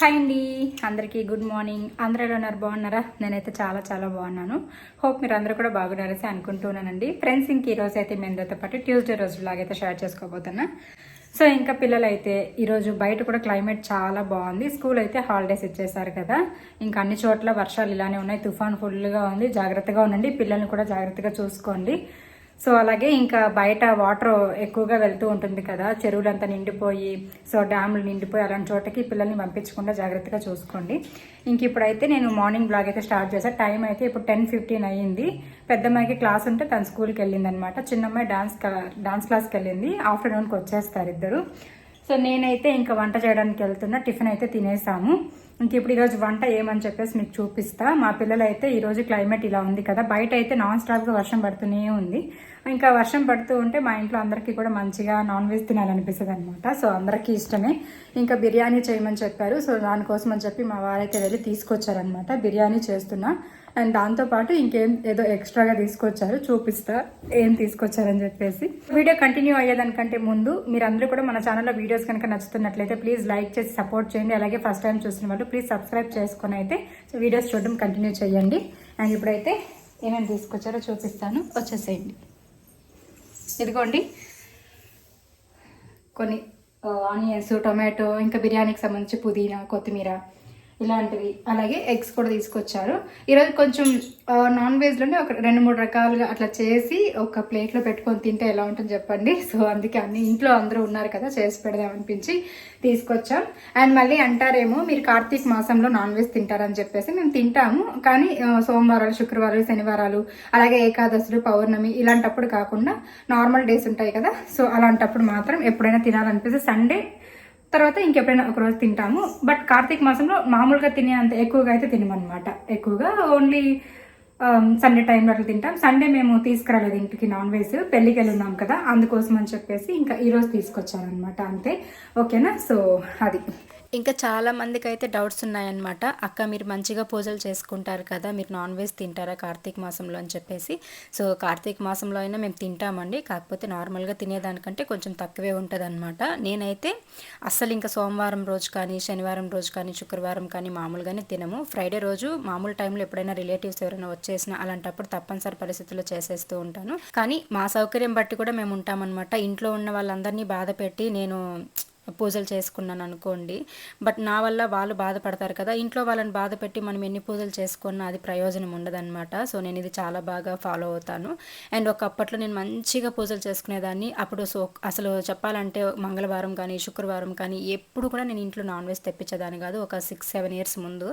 Hi అండి. అందరికీ good morning. అందరూ ఎలా ఉన్నారు? బాగున్నారా? నేనైతే చాలా చాలా బాగున్నాను. హోప్ మీరు అందరూ కూడా బాగున్నారని అనుకుంటున్నానండి ఫ్రెండ్స్ ఇంక ఈ రోజు అయితే మీ అందరితో పాటు ట్యూస్డే రోజు లాగైతే షేర్ చేసుకోబోతున్నా. సో ఇంకా పిల్లలు అయితే ఈరోజు బయట కూడా క్లైమేట్ చాలా బాగుంది. స్కూల్ అయితే హాలిడేస్ ఇచ్చేసారు కదా. ఇంకా అన్ని చోట్ల వర్షాలు ఇలానే ఉన్నాయి. తుఫాన్ ఫుల్గా ఉంది. జాగ్రత్తగా ఉండండి. పిల్లల్ని కూడా జాగ్రత్తగా చూసుకోండి. సో అలాగే ఇంకా బయట వాటర్ ఎక్కువగా వెళ్తూ ఉంటుంది కదా చెరువులంతా నిండిపోయి సో డ్యాములు నిండిపోయి అలాంటి చోటకి పిల్లల్ని పంపించకుండా జాగ్రత్తగా చూసుకోండి. ఇంక ఇప్పుడైతే నేను మార్నింగ్ బ్లాగ్ అయితే స్టార్ట్ చేశాను టైం అయితే ఇప్పుడు టెన్ ఫిఫ్టీన్ అయ్యింది. పెద్దమ్మాయికి క్లాస్ ఉంటే తన స్కూల్కి వెళ్ళింది అనమాట చిన్నమ్మాయి డాన్స్ డాన్స్ క్లాస్కి వెళ్ళింది. ఆఫ్టర్నూన్కి వచ్చేస్తారు ఇద్దరు. సో నేనైతే ఇంకా వంట చేయడానికి వెళ్తున్నా. టిఫిన్ అయితే తినేసాము. ఇంక ఇప్పుడు ఈరోజు వంట ఏమని చెప్పేసి మీకు చూపిస్తా. మా పిల్లలు అయితే ఈరోజు క్లైమేట్ ఇలా ఉంది కదా. బయట అయితే నాన్ స్టాప్గా వర్షం పడుతూనే ఉంది. ఇంకా వర్షం పడుతూ ఉంటే మా ఇంట్లో అందరికీ కూడా మంచిగా నాన్ వెజ్ తినాలనిపిస్తుంది అనమాట సో అందరికీ ఇష్టమే. ఇంకా బిర్యానీ చేయమని చెప్పారు. సో దానికోసం అని చెప్పి మా వారైతే వెళ్ళి తీసుకొచ్చారనమాట బిర్యానీ చేస్తున్నా. అండ్ దాంతోపాటు ఇంకేం ఏదో ఎక్స్ట్రాగా తీసుకొచ్చారు చూపిస్తా ఏం తీసుకొచ్చారని చెప్పేసి. వీడియో కంటిన్యూ అయ్యేదానికంటే ముందు మీరందరూ కూడా మన ఛానల్లో వీడియోస్ కనుక నచ్చుతున్నట్లయితే ప్లీజ్ లైక్ చేసి సపోర్ట్ చేయండి. అలాగే ఫస్ట్ టైం చూసిన వాళ్ళు ప్లీజ్ సబ్స్క్రైబ్ చేసుకుని అయితే వీడియోస్ చూడడం కంటిన్యూ చేయండి. అండ్ ఇప్పుడైతే ఏమేమి తీసుకొచ్చారో చూపిస్తాను. వచ్చేసేయండి. ఇదిగోండి. కొన్ని ఆనియన్స్ టొమాటో ఇంకా బిర్యానీకి సంబంధించి పుదీనా కొత్తిమీర ఇలాంటివి. అలాగే ఎగ్స్ కూడా తీసుకొచ్చారు. ఈరోజు కొంచెం నాన్ వెజ్లోనే ఒక రెండు మూడు రకాలుగా అట్లా చేసి ఒక ప్లేట్లో పెట్టుకొని తింటే ఎలా ఉంటుంది చెప్పండి? సో అందుకే అన్ని ఇంట్లో అందరూ ఉన్నారు కదా చేసి పెడదాం అనిపించి తీసుకొచ్చాం. అండ్ మళ్ళీ అంటారేమో మీరు కార్తీక మాసంలో నాన్ వెజ్ తింటారని చెప్పేసి మేము తింటాము. కానీ సోమవారాలు శుక్రవారాలు శనివారాలు అలాగే ఏకాదశులు పౌర్ణమి ఇలాంటప్పుడు కాకుండా నార్మల్ డేస్ ఉంటాయి కదా. సో అలాంటప్పుడు మాత్రం ఎప్పుడైనా తినాలనిపిస్తే సండే తర్వాత ఇంకెప్పుడైనా ఒకరోజు తింటాము. బట్ కార్తీక మాసంలో మామూలుగా తినే అంత ఎక్కువగా అయితే తినమన్నమాట. ఎక్కువగా ఓన్లీ సండే టైంలో అట్లా తింటాం. సండే మేము తీసుకురాలేదు ఇంటికి నాన్ వెజ్ పెళ్ళికి వెళ్ళున్నాం కదా అందుకోసం అని చెప్పేసి ఇంకా ఈరోజు తీసుకొచ్చారనమాట అంతే. ఓకేనా సో అది. ఇంకా చాలా మందికి అయితే డౌట్స్ ఉన్నాయన్నమాట. అక్క మీరు మంచిగా పూజలు చేసుకుంటారు కదా మీరు నాన్ వెజ్ తింటారా కార్తీక మాసంలో అని చెప్పేసి. సో కార్తీక మాసంలో అయినా మేము తింటామండి. కాకపోతే నార్మల్గా తినేదానికంటే కొంచెం తక్కువే ఉంటుంది నేనైతే అస్సలు ఇంకా సోమవారం రోజు కానీ శనివారం రోజు కానీ శుక్రవారం కానీ మామూలుగానే తినము. ఫ్రైడే రోజు మామూలు టైంలో ఎప్పుడైనా రిలేటివ్స్ ఎవరైనా వచ్చేసినా అలాంటప్పుడు తప్పనిసరి పరిస్థితుల్లో చేసేస్తూ ఉంటాను. కానీ మా సౌకర్యం బట్టి కూడా మేము ఉంటామన్నమాట. ఇంట్లో ఉన్న వాళ్ళందరినీ బాధ పెట్టి నేను పూజలు చేసుకున్నాను అనుకోండి. బట్ నా వల్ల వాళ్ళు బాధపడతారు కదా. ఇంట్లో వాళ్ళని బాధ పెట్టి మనం ఎన్ని పూజలు చేసుకున్నా అది ప్రయోజనం ఉండదన్నమాట. సో నేను ఇది చాలా బాగా ఫాలో అవుతాను. అండ్ ఒకప్పట్లో నేను మంచిగా పూజలు చేసుకునేదాన్ని. అప్పుడు సో అసలు చెప్పాలంటే మంగళవారం కానీ శుక్రవారం కానీ ఎప్పుడు కూడా నేను ఇంట్లో నాన్ వెజ్ తెప్పించేదాన్ని కాదు. ఒక సిక్స్ సెవెన్ ఇయర్స్ ముందు.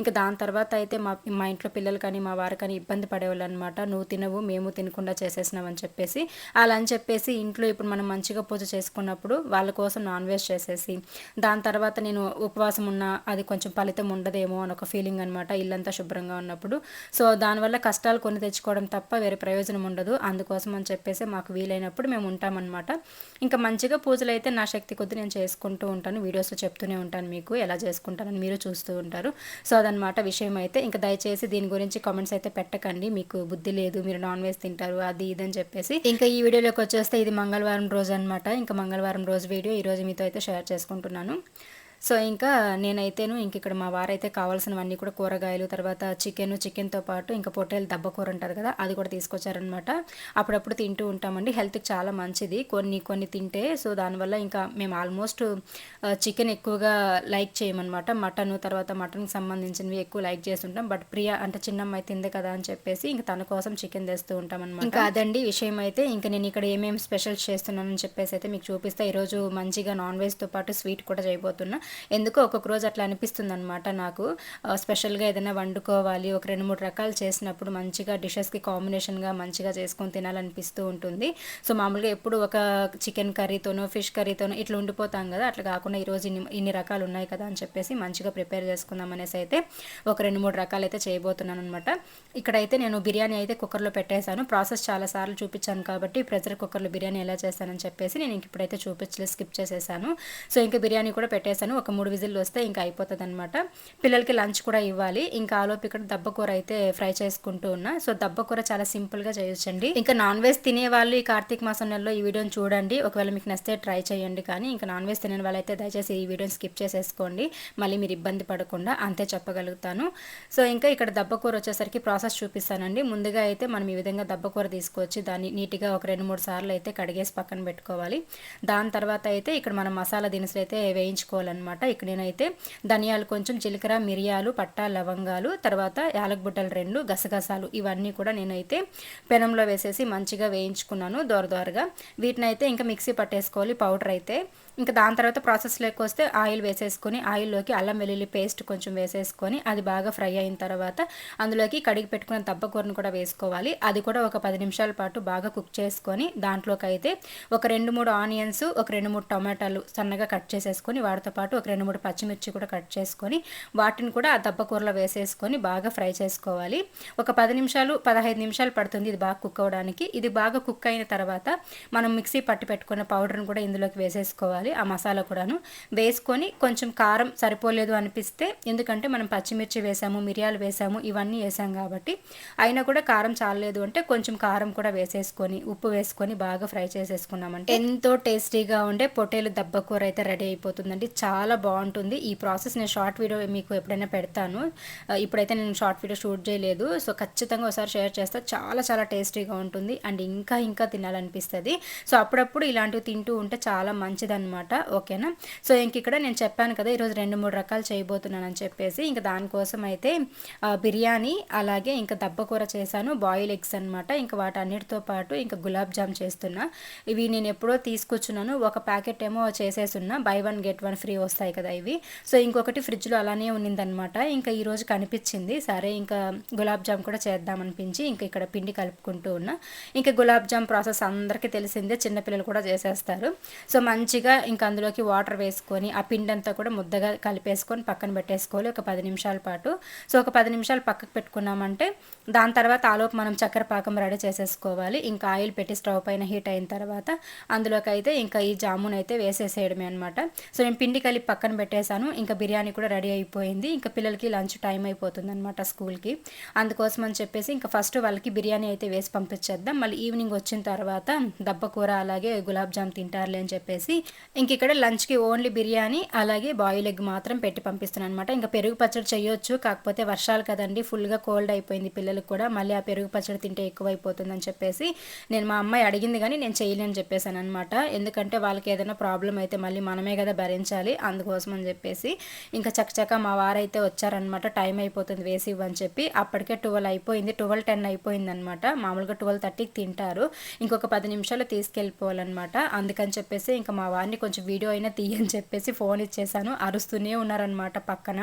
ఇంకా దాని తర్వాత అయితే మా మా ఇంట్లో పిల్లలు కానీ మా వారు కానీ ఇబ్బంది పడేవాళ్ళు అనమాట నువ్వు తినవు మేము తినకుండా చేసేసినావు అని చెప్పేసి. అలా అని చెప్పేసి ఇంట్లో ఇప్పుడు మనం మంచిగా పూజ చేసుకున్నప్పుడు వాళ్ళ కోసం నాన్ వెజ్ చేసేసి దాని తర్వాత నేను ఉపవాసం ఉన్నా అది కొంచెం ఫలితం ఉండదేమో అని ఒక ఫీలింగ్ అనమాట ఇల్లంతా శుభ్రంగా ఉన్నప్పుడు. సో దానివల్ల కష్టాలు కొన్ని తెచ్చుకోవడం తప్ప వేరే ప్రయోజనం ఉండదు. అందుకోసం అని చెప్పేసి మాకు వీలైనప్పుడు మేము ఉంటామన్నమాట. ఇంకా మంచిగా పూజలు అయితే నా శక్తి కొద్దీ నేను చేసుకుంటూ ఉంటాను. వీడియోస్లో చెప్తూనే ఉంటాను మీకు ఎలా చేసుకుంటానని మీరు చూస్తూ ఉంటారు. సో అదనమాట విషయం అయితే. ఇంకా దయచేసి దీని గురించి కామెంట్స్ అయితే పెట్టకండి. మీకు బుద్ధి లేదు మీరు నాన్ వెజ్ తింటారు అది ఇది అని చెప్పేసి. ఇంకా ఈ వీడియోలోకి వచ్చేస్తే ఇది మంగళవారం రోజు అనమాట ఇంకా మంగళవారం రోజు వీడియో. ఈ రోజు మీతో అయితే షేర్ చేసుకుంటున్నాను. సో ఇంకా నేనైతేను ఇంక ఇక్కడ మా వారైతే కావాల్సినవన్నీ కూడా కూరగాయలు తర్వాత చికెన్ చికెన్తో పాటు ఇంకా పొట్టేలు దబ్బ కూర ఉంటుంది కదా అది కూడా తీసుకొచ్చారనమాట అప్పుడప్పుడు తింటూ ఉంటామండి. హెల్త్కి చాలా మంచిది. కొన్ని కొన్ని తింటే సో దానివల్ల ఇంకా మేము ఆల్మోస్ట్ చికెన్ ఎక్కువగా లైక్ చేయమన్నమాట. మటన్ తర్వాత మటన్కి సంబంధించినవి ఎక్కువ లైక్ చేస్తుంటాం. బట్ ప్రియ అంటే చిన్నమ్మాయి తింది కదా అని చెప్పేసి ఇంకా తన కోసం చికెన్ తెస్తూ ఉంటాం అనమాట ఇంకా అదండి విషయం అయితే ఇంకా నేను ఇక్కడ ఏమేమి స్పెషల్స్ చేస్తున్నానని చెప్పేసి అయితే మీకు చూపిస్తా. ఈరోజు మంచిగా నాన్ వెజ్తో పాటు స్వీట్ కూడా చేయబోతున్నా. ఎందుకో ఒక్కొక్క రోజు అట్లా అనిపిస్తుంది అనమాట నాకు స్పెషల్గా ఏదైనా వండుకోవాలి ఒక రెండు మూడు రకాలు చేసినప్పుడు మంచిగా డిషెస్కి కాంబినేషన్గా మంచిగా చేసుకొని తినాలనిపిస్తూ ఉంటుంది. సో మామూలుగా ఎప్పుడు ఒక చికెన్ కర్రీతోనో ఫిష్ కర్రీతోనో ఇట్లా ఉండిపోతాం కదా అట్లా కాకుండా ఈరోజు ఇన్ని ఇన్ని రకాలు ఉన్నాయి కదా అని చెప్పేసి మంచిగా ప్రిపేర్ చేసుకుందాం అనేసి అయితే ఒక రెండు మూడు రకాలు అయితే చేయబోతున్నాను అనమాట ఇక్కడైతే నేను బిర్యానీ అయితే కుక్కర్లో పెట్టేశాను. ప్రాసెస్ చాలా సార్లు చూపించాను కాబట్టి ప్రెషర్ కుక్కర్లో బిర్యానీ ఎలా చేస్తానని చెప్పేసి నేను ఇంక ఇప్పుడైతే చూపించలేదు స్కిప్ చేసేసాను. సో ఇంకా బిర్యానీ కూడా పెట్టేశాను. ఒక మూడు విజిల్లు వస్తే ఇంకా అయిపోతుంది అనమాట పిల్లలకి లంచ్ కూడా ఇవ్వాలి. ఇంకా ఆలోపు ఇక్కడ దబ్బకూర అయితే ఫ్రై చేసుకుంటూ ఉన్నా. సో దబ్బకూర చాలా సింపుల్గా చేయొచ్చండి. ఇంకా నాన్ వెజ్ తినే వాళ్ళు ఈ కార్తీక మాసం నెలలో ఈ వీడియోని చూడండి. ఒకవేళ మీకు నచ్చితే ట్రై చేయండి కానీ ఇంకా నాన్ వెజ్ తినే వాళ్ళైతే దయచేసి ఈ వీడియోని స్కిప్ చేసేసుకోండి. మళ్ళీ మీరు ఇబ్బంది పడకుండా అంతే చెప్పగలుగుతాను. సో ఇంకా ఇక్కడ దబ్బకూర వచ్చేసరికి ప్రాసెస్ చూపిస్తానండి. ముందుగా అయితే మనం ఈ విధంగా దబ్బకూర తీసుకొచ్చి దాన్ని నీట్గా ఒక రెండు మూడు సార్లు అయితే కడిగేసి పక్కన పెట్టుకోవాలి. దాని తర్వాత అయితే ఇక్కడ మనం మసాలా దినుసులు అయితే వేయించుకోవాలన్నమాట. ఇక్కడ నేనైతే ధనియాలు కొంచెం జీలకర్ర మిరియాలు పట్టా లవంగాలు తర్వాత యాలకబుట్టలు రెండు గసగసాలు ఇవన్నీ కూడా నేనైతే పెనంలో వేసేసి మంచిగా వేయించుకున్నాను దోర దోరగా. వీటిని అయితే ఇంకా మిక్సీ పట్టేసుకోవాలి పౌడర్ అయితే. ఇంకా దాని తర్వాత ప్రాసెస్లోకి వస్తే ఆయిల్ వేసేసుకొని ఆయిల్లోకి అల్లం వెల్లుల్లి పేస్ట్ కొంచెం వేసేసుకొని అది బాగా ఫ్రై అయిన తర్వాత అందులోకి కడిగి పెట్టుకున్న తప్పకూరను కూడా వేసుకోవాలి. అది కూడా ఒక పది నిమిషాల పాటు బాగా కుక్ చేసుకొని దాంట్లోకి అయితే ఒక రెండు మూడు ఆనియన్స్ ఒక రెండు మూడు టమాటాలు సన్నగా కట్ చేసేసుకొని వాటితో పాటు ఒక రెండు మూడు పచ్చిమిర్చి కూడా కట్ చేసుకొని వాటిని కూడా ఆ దబ్బకూరలో వేసేసుకొని బాగా ఫ్రై చేసుకోవాలి. ఒక పది నిమిషాలు పదహైదు నిమిషాలు పడుతుంది ఇది బాగా కుక్ అవ్వడానికి. ఇది బాగా కుక్ అయిన తర్వాత మనం మిక్సీ పట్టి పెట్టుకున్న పౌడర్ని కూడా ఇందులోకి వేసేసుకోవాలి ఆ మసాలా కూడాను. వేసుకొని కొంచెం కారం సరిపోలేదు అనిపిస్తే ఎందుకంటే మనం పచ్చిమిర్చి వేసాము మిరియాలు వేసాము ఇవన్నీ వేసాం కాబట్టి అయినా కూడా కారం చాలలేదు అంటే కొంచెం కారం కూడా వేసేసుకొని ఉప్పు వేసుకొని బాగా ఫ్రై చేసేసుకున్నామంటే ఎంతో టేస్టీగా ఉండే పొటేలు దబ్బ కూర అయితే రెడీ అయిపోతుందండి. చాలా చాలా బాగుంటుంది. ఈ ప్రాసెస్ నేను షార్ట్ వీడియో మీకు ఎప్పుడైనా పెడతాను. ఇప్పుడైతే నేను షార్ట్ వీడియో షూట్ చేయలేదు. సో ఖచ్చితంగా ఒకసారి షేర్ చేస్తా చాలా చాలా టేస్టీగా ఉంటుంది. అండ్ ఇంకా ఇంకా తినాలనిపిస్తుంది. సో అప్పుడప్పుడు ఇలాంటివి తింటూ ఉంటే చాలా మంచిదన్నమాట. ఓకేనా? సో ఇంక ఇక్కడ నేను చెప్పాను కదా ఈరోజు రెండు మూడు రకాలు చేయబోతున్నానని చెప్పేసి ఇంకా దానికోసం అయితే బిర్యానీ అలాగే ఇంకా దబ్బకూర చేశాను బాయిల్ ఎగ్స్ అనమాట ఇంకా వాటన్నిటితో పాటు ఇంకా గులాబ్ జామ్ చేస్తున్నా. ఇవి నేను ఎప్పుడో తీసుకొచ్చున్నాను. ఒక ప్యాకెట్ ఏమో చేసేసున్నా buy one get one free వస్తాయి కదా ఇవి. సో ఇంకొకటి ఫ్రిడ్జ్లో అలానే ఉన్నిందనమాట ఇంకా ఈరోజు కనిపించింది. సరే ఇంకా గులాబ్ జామ్ కూడా చేద్దామనిపించి ఇంకా ఇక్కడ పిండి కలుపుకుంటూ ఉన్నా. ఇంకా గులాబ్ జామ్ ప్రాసెస్ అందరికీ తెలిసిందే. చిన్నపిల్లలు కూడా చేసేస్తారు. సో మంచిగా ఇంకా అందులోకి వాటర్ వేసుకొని ఆ పిండి అంతా కూడా ముద్దగా కలిపేసుకొని పక్కన పెట్టేసుకోవాలి. ఒక పది నిమిషాల పాటు. సో ఒక పది నిమిషాలు పక్కకు పెట్టుకున్నామంటే దాని తర్వాత ఆలోపు మనం చక్కెర పాకం రెడీ చేసేసుకోవాలి. ఇంకా ఆయిల్ పెట్టి స్టవ్ పైన హీట్ అయిన తర్వాత అందులోకి అయితే ఇంకా ఈ జామున్ అయితే వేసేసేయడమే అనమాట సో నేను పిండి కలిపి పక్కన పెట్టేశాను. ఇంకా బిర్యానీ కూడా రెడీ అయిపోయింది. ఇంకా పిల్లలకి లంచ్ టైం అయిపోతుంది అనమాట స్కూల్కి. అందుకోసం అని చెప్పేసి ఇంకా ఫస్ట్ వాళ్ళకి బిర్యానీ అయితే వేసి పంపించేద్దాం. మళ్ళీ ఈవినింగ్ వచ్చిన తర్వాత దబ్బ కూర అలాగే గులాబ్ జామ్ తింటారులే అని చెప్పేసి ఇంక ఇక్కడ లంచ్కి ఓన్లీ బిర్యానీ అలాగే బాయిల్ ఎగ్ మాత్రం పెట్టి పంపిస్తున్నాను అనమాట ఇంకా పెరుగు పచ్చడి చేయొచ్చు. కాకపోతే వర్షాలు కదండి ఫుల్గా కోల్డ్ అయిపోయింది పిల్లలకు కూడా. మళ్ళీ ఆ పెరుగు పచ్చడి తింటే ఎక్కువైపోతుందని చెప్పేసి నేను మా అమ్మాయి అడిగింది కానీ నేను చేయలేని చెప్పేశాను అనమాట ఎందుకంటే వాళ్ళకి ఏదైనా ప్రాబ్లం అయితే మళ్ళీ మనమే కదా భరించాలి. అందుకోసం అని చెప్పేసి ఇంకా చక్కచక్క మా వారైతే వచ్చారనమాట టైం అయిపోతుంది వేసి ఇవ్వని చెప్పి అప్పటికే ట్వెల్వ్ అయిపోయింది. ట్వెల్వ్ టెన్ అయిపోయింది అనమాట మామూలుగా ట్వెల్వ్ థర్టీకి తింటారు. ఇంకొక పది నిమిషాలు తీసుకెళ్ళిపోవాలన్నమాట. అందుకని చెప్పేసి ఇంకా మా వారిని కొంచెం వీడియో అయినా తీయని చెప్పేసి ఫోన్ ఇచ్చేసాను. అరుస్తూనే ఉన్నారనమాట పక్కన.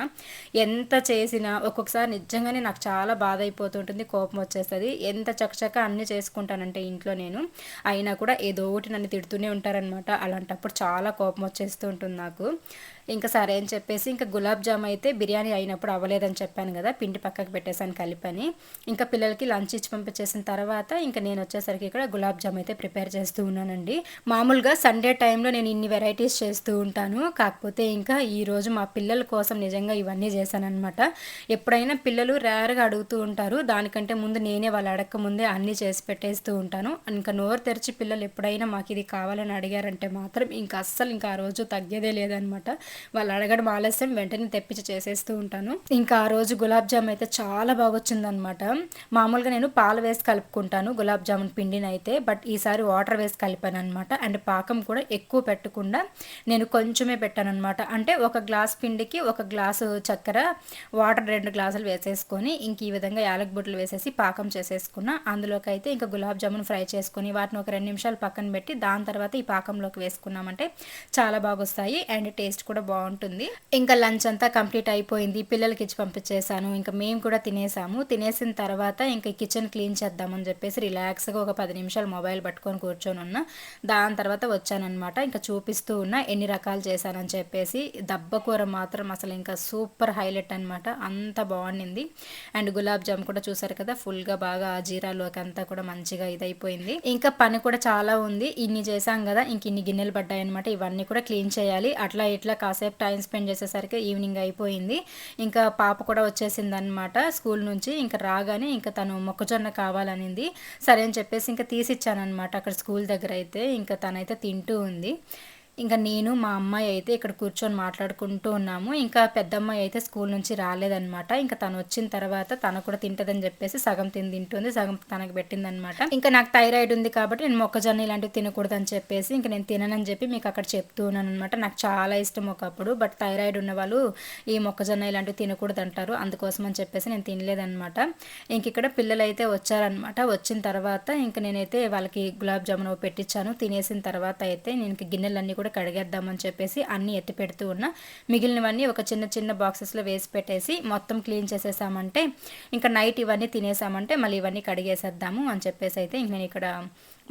ఎంత చేసినా ఒక్కొక్కసారి నిజంగానే నాకు చాలా బాధ అయిపోతుంటుంది. కోపం వచ్చేస్తుంది. ఎంత చక్కచక్క అన్నీ చేసుకుంటానంటే ఇంట్లో నేను అయినా కూడా ఏదో ఒకటి నన్ను తిడుతూనే ఉంటారనమాట అలాంటప్పుడు చాలా కోపం వచ్చేస్తూ ఉంటుంది నాకు. ఇంకా సరే అని చెప్పేసి ఇంకా గులాబ్ జామ్ అయితే బిర్యానీ అయినప్పుడు అవ్వలేదని చెప్పాను కదా పిండి పక్కకు పెట్టేశాను కలిపని. ఇంకా పిల్లలకి లంచ్ ఇచ్చి పంపించేసిన తర్వాత ఇంకా నేను వచ్చేసరికి ఇక్కడ గులాబ్ జామ్ అయితే ప్రిపేర్ చేస్తూ ఉన్నానండి. మామూలుగా సండే టైంలో నేను ఇన్ని వెరైటీస్ చేస్తూ ఉంటాను. కాకపోతే ఇంకా ఈరోజు మా పిల్లల కోసం నిజంగా ఇవన్నీ చేశానమాట ఎప్పుడైనా పిల్లలు రేర్గా అడుగుతూ ఉంటారు. దానికంటే ముందు నేనే వాళ్ళు అడగక ముందే అన్నీ చేసి పెట్టేస్తూ ఉంటాను. ఇంకా నోరు తెరిచి పిల్లలు ఎప్పుడైనా మాకు ఇది కావాలని అడిగారంటే మాత్రం ఇంకా అస్సలు ఇంకా ఆ రోజు తగ్గేదే లేదనమాట వాళ్ళు అడగడం ఆలస్యం వెంటనే తెప్పించి చేసేస్తూ ఉంటాను. ఇంకా ఆ రోజు గులాబ్ జామ్ అయితే చాలా బాగా వచ్చిందనమాట మామూలుగా నేను పాలు వేసి కలుపుకుంటాను గులాబ్ జామున్ పిండిని అయితే బట్ ఈసారి వాటర్ వేసి కలిపాను అనమాట అండ్ పాకం కూడా ఎక్కువ పెట్టకుండా నేను కొంచెమే పెట్టాను అనమాట అంటే ఒక గ్లాస్ పిండికి ఒక గ్లాసు చక్కెర వాటర్ రెండు గ్లాసులు వేసేసుకొని ఇంక ఈ విధంగా యాలక్ బుట్టలు వేసేసి పాకం చేసేసుకున్నా అందులోకి అయితే ఇంకా గులాబ్ జామున్ ఫ్రై చేసుకొని వాటిని ఒక రెండు నిమిషాలు పక్కన పెట్టి దాని తర్వాత ఈ పాకంలోకి వేసుకున్నామంటే చాలా బాగా వస్తాయి అండ్ టేస్ట్ కూడా బాగుంటుంది. ఇంకా లంచ్ అంతా కంప్లీట్ అయిపోయింది. పిల్లలకి ఇచ్చి పంపించేసాను ఇంకా మేము కూడా తినేసాము. తినేసిన తర్వాత ఇంకా కిచెన్ క్లీన్ చేద్దామని చెప్పేసి రిలాక్స్గా ఒక పది నిమిషాలు మొబైల్ పట్టుకొని కూర్చొని ఉన్నా. దాని తర్వాత వచ్చానమాట ఇంకా చూపిస్తూ ఉన్నా ఎన్ని రకాలు చేశానని చెప్పేసి. దబ్బ కూర మాత్రం అసలు ఇంకా సూపర్ హైలైట్ అనమాట అంత బాగుండింది. అండ్ గులాబ్ జామ్ కూడా చూసారు కదా ఫుల్గా బాగా జీరాలోకి అంతా కూడా మంచిగా ఇదైపోయింది. ఇంకా పని కూడా చాలా ఉంది. ఇన్ని చేసాం కదా ఇంక ఇన్ని గిన్నెలు పడ్డాయి అనమాట ఇవన్నీ కూడా క్లీన్ చేయాలి. అట్లా ఇట్లా ఇట్లా కాసేపు టైం స్పెండ్ చేసేసరికి ఈవినింగ్ అయిపోయింది. ఇంకా పాప కూడా వచ్చేసిందనమాట స్కూల్ నుంచి. ఇంకా రాగానే ఇంకా తను మొక్కజొన్న కావాలనింది. సరే అని చెప్పేసి ఇంకా తీసిచ్చానమాట అక్కడ స్కూల్ దగ్గర అయితే. ఇంకా తనైతే తింటూ ఉంది. ఇంకా నేను మా అమ్మాయి అయితే ఇక్కడ కూర్చొని మాట్లాడుకుంటూ ఉన్నాము. ఇంకా పెద్దమ్మాయి అయితే స్కూల్ నుంచి రాలేదనమాట ఇంకా తను వచ్చిన తర్వాత తను కూడా తింటదని చెప్పేసి సగం తిని తింటుంది సగం తనకు పెట్టిందనమాట ఇంకా నాకు థైరాయిడ్ ఉంది కాబట్టి నేను మొక్కజొన్న ఇలాంటివి తినకూడదని చెప్పేసి ఇంకా నేను తిననని చెప్పి మీకు అక్కడ చెప్తూ ఉన్నాను అనమాట నాకు చాలా ఇష్టం ఒకప్పుడు బట్ థైరాయిడ్ ఉన్న వాళ్ళు ఈ మొక్కజొన్న ఇలాంటివి తినకూడదు అంటారు అందుకోసం అని చెప్పేసి నేను తినలేదనమాట ఇంక ఇక్కడ పిల్లలు అయితే వచ్చారనమాట వచ్చిన తర్వాత ఇంక నేనైతే వాళ్ళకి గులాబ్ జామున్ పెట్టించాను. తినేసిన తర్వాత అయితే నేను గిన్నెలన్నీ కూడా కూడా కడిగేద్దామని చెప్పేసి అన్నీ ఎత్తి పెడుతూ ఉన్నా. మిగిలినవన్నీ ఒక చిన్న చిన్న బాక్సెస్లో వేసి పెట్టేసి మొత్తం క్లీన్ చేసేసామంటే ఇంకా నైట్ ఇవన్నీ తినేసామంటే మళ్ళీ ఇవన్నీ కడిగేసేద్దాము అని చెప్పేసి అయితే ఇంక నేను ఇక్కడ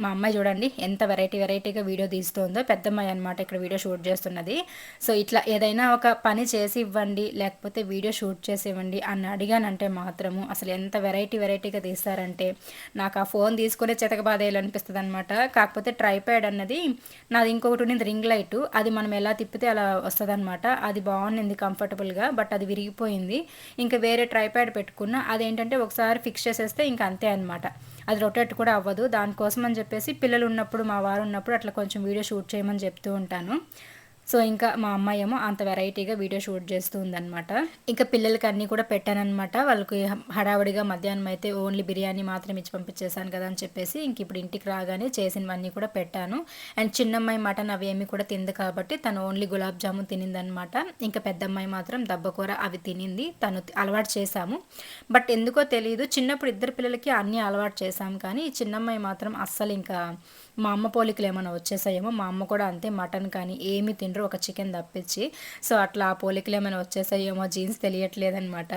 మా అమ్మాయి చూడండి ఎంత వెరైటీ వెరైటీగా వీడియో తీస్తుందో పెద్దమ్మాయి అనమాట ఇక్కడ వీడియో షూట్ చేస్తున్నది. సో ఇట్లా ఏదైనా ఒక పని చేసి ఇవ్వండి లేకపోతే వీడియో షూట్ చేసి ఇవ్వండి అని అడిగానంటే మాత్రము అసలు ఎంత వెరైటీ వెరైటీగా తీస్తారంటే నాకు ఆ ఫోన్ తీసుకునే చితకబాదేయాలి అనిపిస్తుంది అనమాట కాకపోతే ట్రైప్యాడ్ అన్నది నాది ఇంకొకటి ఉన్నది రింగ్ లైట్ అది మనం ఎలా తిప్పితే అలా వస్తుంది అనమాట అది బాగుంది కంఫర్టబుల్గా బట్ అది విరిగిపోయింది. ఇంకా వేరే ట్రైప్యాడ్ పెట్టుకున్నా అదేంటంటే ఒకసారి ఫిక్స్ చేసేస్తే ఇంకా అంతే అనమాట అది రొటేట్ కూడా అవ్వదు. దానికోసం అని చెప్పేసి పిల్లలు ఉన్నప్పుడు మా వారు ఉన్నప్పుడు అట్లా కొంచెం వీడియో షూట్ చేయమని చెప్తూ ఉంటాను. సో ఇంకా మా అమ్మాయి ఏమో అంత వెరైటీగా వీడియో షూట్ చేస్తూ ఉందనమాట ఇంకా పిల్లలకి అన్నీ కూడా పెట్టానమాట వాళ్ళకి హడావుడిగా మధ్యాహ్నం అయితే ఓన్లీ బిర్యానీ మాత్రం ఇచ్చి పంపించేశాను కదా అని చెప్పేసి ఇంక ఇప్పుడు ఇంటికి రాగానే చేసినవన్నీ కూడా పెట్టాను. అండ్ చిన్నమ్మాయి మటన్ అవి ఏమి కూడా తింది కాబట్టి తను ఓన్లీ గులాబ్ జామున్ తినిందనమాట ఇంకా పెద్దమ్మాయి మాత్రం దబ్బకూర అవి తినింది. తను అలవాటు చేశాము. బట్ ఎందుకో తెలియదు చిన్నప్పుడు ఇద్దరు పిల్లలకి అన్నీ అలవాటు చేశాము కానీ చిన్నమ్మాయి మాత్రం అస్సలు ఇంకా మా అమ్మ పోలికలు ఏమైనా వచ్చేసాయేమో? మా అమ్మ కూడా అంతే మటన్ కానీ ఏమి తినరు ఒక చికెన్ తప్పించి. సో అట్లా ఆ పోలికలు ఏమైనా వచ్చేసాయేమో? జీన్స్ తెలియట్లేదనమాట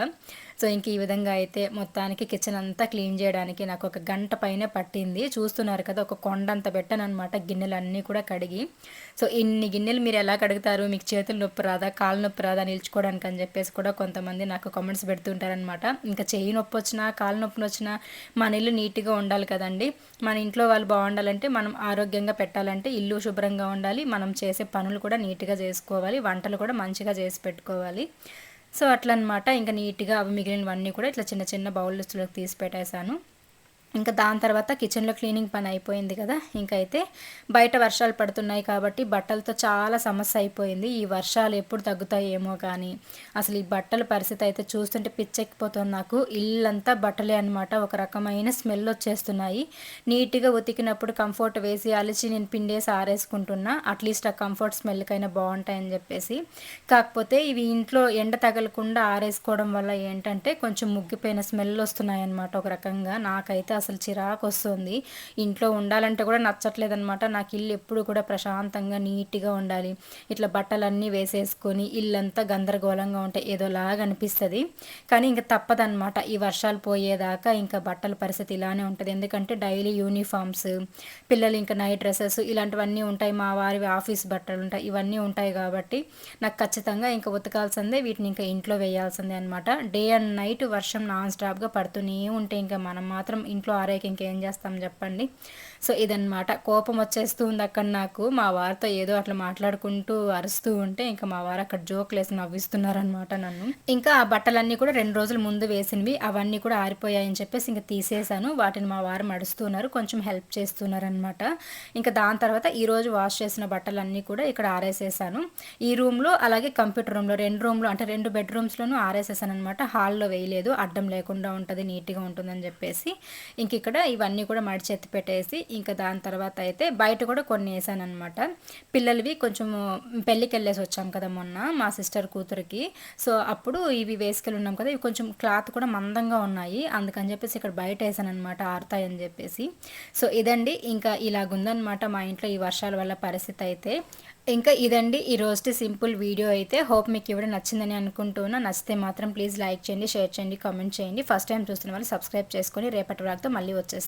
సో ఇంక ఈ విధంగా అయితే మొత్తానికి కిచెన్ అంతా క్లీన్ చేయడానికి నాకు ఒక గంట పైనే పట్టింది. చూస్తున్నారు కదా ఒక కొండంత పెట్టాను అనమాట గిన్నెలు అన్నీ కూడా కడిగి. సో ఇన్ని గిన్నెలు మీరు ఎలా కడుగుతారు? మీకు చేతులు నొప్పి రాదా? కాలు నొప్పి రాదా? నిల్చుకోవడానికి అని చెప్పేసి కూడా కొంతమంది నాకు కామెంట్స్ పెడుతుంటారనమాట ఇంకా చేయి నొప్పి వచ్చినా కాలు నొప్పి వచ్చినా మన ఇల్లు నీట్గా ఉండాలి కదండి. మన ఇంట్లో వాళ్ళు బాగుండాలంటే మనం ఆరోగ్యంగా పెట్టాలంటే ఇల్లు శుభ్రంగా ఉండాలి. మనం చేసే పనులు కూడా నీట్గా చేసుకోవాలి. వంటలు కూడా మంచిగా చేసి పెట్టుకోవాలి. సో అట్లనమాట. ఇంకా నీట్గా అవి మిగిలినవన్నీ కూడా ఇట్లా చిన్న చిన్న బౌల్స్లోకి తీసి పెట్టేశాను. ఇంకా దాని తర్వాత కిచెన్లో క్లీనింగ్ పని అయిపోయింది కదా. ఇంకైతే బయట వర్షాలు పడుతున్నాయి కాబట్టి బట్టలతో చాలా సమస్య అయిపోయింది. ఈ వర్షాలు ఎప్పుడు తగ్గుతాయేమో కానీ అసలు ఈ బట్టల పరిస్థితి అయితే చూస్తుంటే పిచ్చెక్కిపోతుంది నాకు. ఇల్లంతా బట్టలే అనమాట ఒక రకమైన స్మెల్ వచ్చేస్తున్నాయి. నీట్గా ఉతికినప్పుడు కంఫర్ట్ వేసి అలిచి నేను పిండేసి ఆరేసుకుంటున్నా. అట్లీస్ట్ ఆ కంఫర్ట్ స్మెల్కైనా బాగుంటాయని చెప్పేసి. కాకపోతే ఇవి ఇంట్లో ఎండ తగలకుండా ఆరేసుకోవడం వల్ల ఏంటంటే కొంచెం ముగ్గిపోయిన స్మెల్ వస్తున్నాయి అనమాట ఒక రకంగా. నాకైతే అసలు చిరాకు వస్తుంది. ఇంట్లో ఉండాలంటే కూడా నచ్చట్లేదు అనమాట నాకు ఇల్లు ఎప్పుడు కూడా ప్రశాంతంగా నీట్గా ఉండాలి. ఇట్లా బట్టలన్నీ వేసేసుకొని ఇల్లంతా గందరగోళంగా ఉంటే ఏదోలాగా అనిపిస్తుంది. కానీ ఇంకా తప్పదనమాట ఈ వర్షాలు పోయేదాకా ఇంకా బట్టల పరిస్థితి ఇలానే ఉంటుంది. ఎందుకంటే డైలీ యూనిఫామ్స్ పిల్లలు ఇంకా నైట్ డ్రెస్సెస్ ఇలాంటివన్నీ ఉంటాయి. మా వారి ఆఫీస్ బట్టలు ఉంటాయి. ఇవన్నీ ఉంటాయి కాబట్టి నాకు ఖచ్చితంగా ఇంకా ఉతకాల్సిందే. వీటిని ఇంకా ఇంట్లో వేయాల్సిందే అనమాట డే అండ్ నైట్ వర్షం నాన్ స్టాప్గా పడుతూనే ఉంటే ఇంకా మనం మాత్రం ఇంట్లో ఆరేకి ఇంకేం చేస్తాం చెప్పండి. సో ఇదనమాట కోపం వచ్చేస్తూ ఉంది అక్కడ నాకు. మా వారితో ఏదో అట్లా మాట్లాడుకుంటూ అరుస్తూ ఉంటే ఇంకా మా వారు అక్కడ జోక్లు వేసి నవ్విస్తున్నారనమాట నన్ను. ఇంకా ఆ బట్టలన్నీ కూడా రెండు రోజుల ముందు వేసినవి. అవన్నీ కూడా ఆరిపోయాయని చెప్పేసి ఇంకా తీసేశాను. వాటిని మా వారు మడుస్తున్నారు. కొంచెం హెల్ప్ చేస్తున్నారనమాట ఇంకా దాని తర్వాత ఈ రోజు వాష్ చేసిన బట్టలన్నీ కూడా ఇక్కడ ఆరేసేసాను ఈ రూమ్లో అలాగే కంప్యూటర్ రూమ్లో రెండు రూమ్లో అంటే రెండు బెడ్రూమ్స్లోనూ ఆరేసేసాను అనమాట హాల్లో వేయలేదు. అడ్డం లేకుండా ఉంటుంది నీట్గా ఉంటుందని చెప్పేసి. ఇంక ఇక్కడ ఇవన్నీ కూడా మడిచి ఎత్తి పెట్టేసి ఇంకా దాని తర్వాత అయితే బయట కూడా కొన్ని వేసాను అనమాట పిల్లలవి కొంచెం పెళ్ళికి వెళ్ళేసి వచ్చాం కదా మొన్న మా సిస్టర్ కూతురికి. సో అప్పుడు ఇవి వేసుకెళ్ళి ఉన్నాం కదా ఇవి కొంచెం క్లాత్ కూడా మందంగా ఉన్నాయి. అందుకని చెప్పేసి ఇక్కడ బయట వేసాను అనమాట ఆరుతాయని చెప్పేసి. సో ఇదండి ఇంకా ఇలాగుందనమాట మా ఇంట్లో ఈ వర్షాల వల్ల పరిస్థితి అయితే. ఇంకా ఇదండి ఈ రోజు సింపుల్ వీడియో అయితే. హోప్ మీకు ఇవ్వడం నచ్చిందని అనుకుంటున్నా. నచ్చితే మాత్రం ప్లీజ్ లైక్ చేయండి షేర్ చేయండి కామెంట్ చేయండి. ఫస్ట్ టైం చూస్తున్న వాళ్ళు సబ్స్క్రైబ్ చేసుకొని రేపటి వరకు మళ్ళీ వచ్చేస్తాను